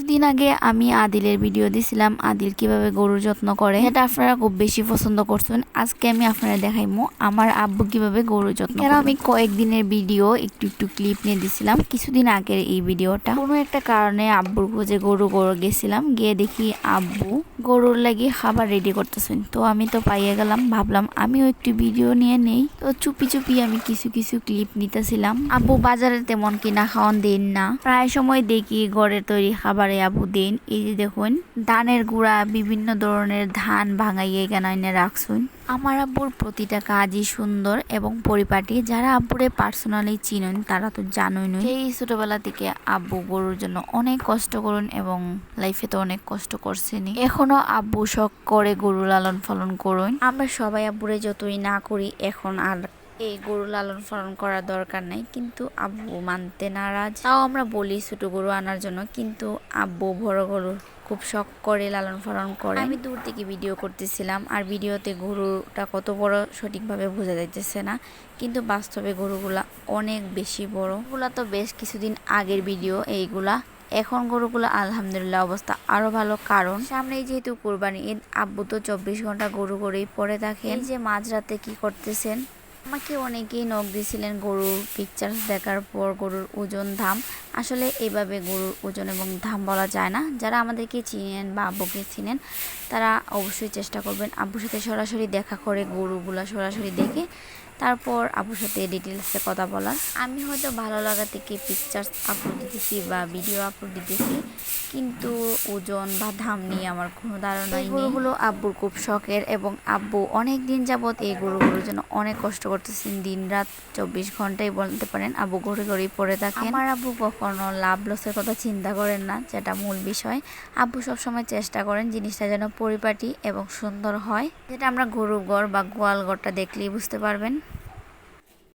কিছুদিন আগে আমি আদিলের ভিডিও দিছিলাম আদিল কীভাবে গরুর যত্ন করে। এটা আপনারা খুব বেশি পছন্দ করছেন। আজকে আমি আপনারা দেখাইমো আমার আব্বু কীভাবে গরুর যত্ন করে। আমি কয়েকদিনের ভিডিও একটু একটু ক্লিপ নিয়ে দিছিলাম। কিছুদিন আগের এই ভিডিওটা কোনো একটা কারণে আব্বুর খোঁজে গরু গরু গেছিলাম। গিয়ে দেখি আব্বু গরুর লাগি খাবার রেডি করতেছেন। তো আমি তো পাইয়ে গেলাম, ভাবলাম আমিও একটু ভিডিও নিয়ে নেই। তো চুপি চুপি আমি কিছু কিছু ক্লিপ নিতেছিলাম। আব্বু বাজারে তেমন কিনা খাওয়ান দিন না। প্রায় সময় দেখি ঘরের তৈরি খাবারে আব্বু দিন। এই যে দেখুন, ধানের গুঁড়া, বিভিন্ন ধরনের ধান ভাঙাইয়ে কেন এনে রাখছুন আমার আব্বুর প্রতিটা কাজই সুন্দর এবং পরিপাটি। যারা আব্বুরে পার্সোনালি চিনেন, তারা তো জানোই নয় সেই ছোটবেলা থেকে আব্বু গরুর জন্য অনেক কষ্ট করুন এবং লাইফে তো অনেক কষ্ট করছেনই। এখনও আব্বু শখ করে গরু লালন পালন করুন? আমরা সবাই আব্বুরে যতই না করি, এখন আর এই গরু লালন পালন করার দরকার নাই। কিন্তু আব্বু মানতে নারাজ। তাও আমরা বলি ছোট গরু আনার জন্য, কিন্তু আব্বু বড় গরু খুব শখ করে লালন পালন করে। আমি দূর থেকে ভিডিও করতেছিলাম, আর ভিডিওতে গরুটা কত বড় সঠিকভাবে বোঝা যাইতেছে না। কিন্তু বাস্তবে গরুগুলা অনেক বেশি বড়। ওগুলা তো বেশ কিছুদিন আগের ভিডিও, এইগুলা এখন গরুগুলো আলহামদুলিল্লাহ অবস্থা আরও ভালো। কারণ সামনেই যেহেতু কোরবানি ঈদ, আব্বু তো চব্বিশ ঘণ্টা গরু গরুই পরে থাকেন যে মাঝরাতে কি করতেছেন? আমাকে অনেকেই নখ দিয়েছিলেন গরুর পিকচার্স দেখার পর গরুর ওজন ধাম আসলে এভাবে গরুর ওজন এবং ধাম বলা যায় না। যারা আমাদেরকে চিনেন বা আব্বুকে চিনেন, তারা অবশ্যই চেষ্টা করবেন আব্বুর সাথে সরাসরি দেখা করে গরুগুলা সরাসরি দেখে। তারপর আব্বুর সাথে ডিটেলসে কথা বলার। আমি হয়তো ভালো লাগা থেকে পিকচার্স আপলোড দিতেছি বা ভিডিও আপলোড দিতেছি কিন্তু ওজন বা দাম নিয়ে আমার কোনো ধারণাই নেই। গরুগুলো আব্বুর খুব শখের এবং আব্বু অনেক দিন যাবৎ এই গরুগুলোর জন্য অনেক কষ্ট করতেছেন। দিন রাত চব্বিশ ঘন্টাই বলতে পারেন আব্বু ঘরে ঘরেই পড়ে থাকে আমার আব্বু কখনো লাভ লসের কথা চিন্তা করেন না যেটা মূল বিষয়। আব্বু সবসময় চেষ্টা করেন জিনিসটা যেন পরিপাটি এবং সুন্দর হয়। যেটা আমরা গরু ঘর বা গোয়াল ঘরটা দেখলেই বুঝতে পারবেন।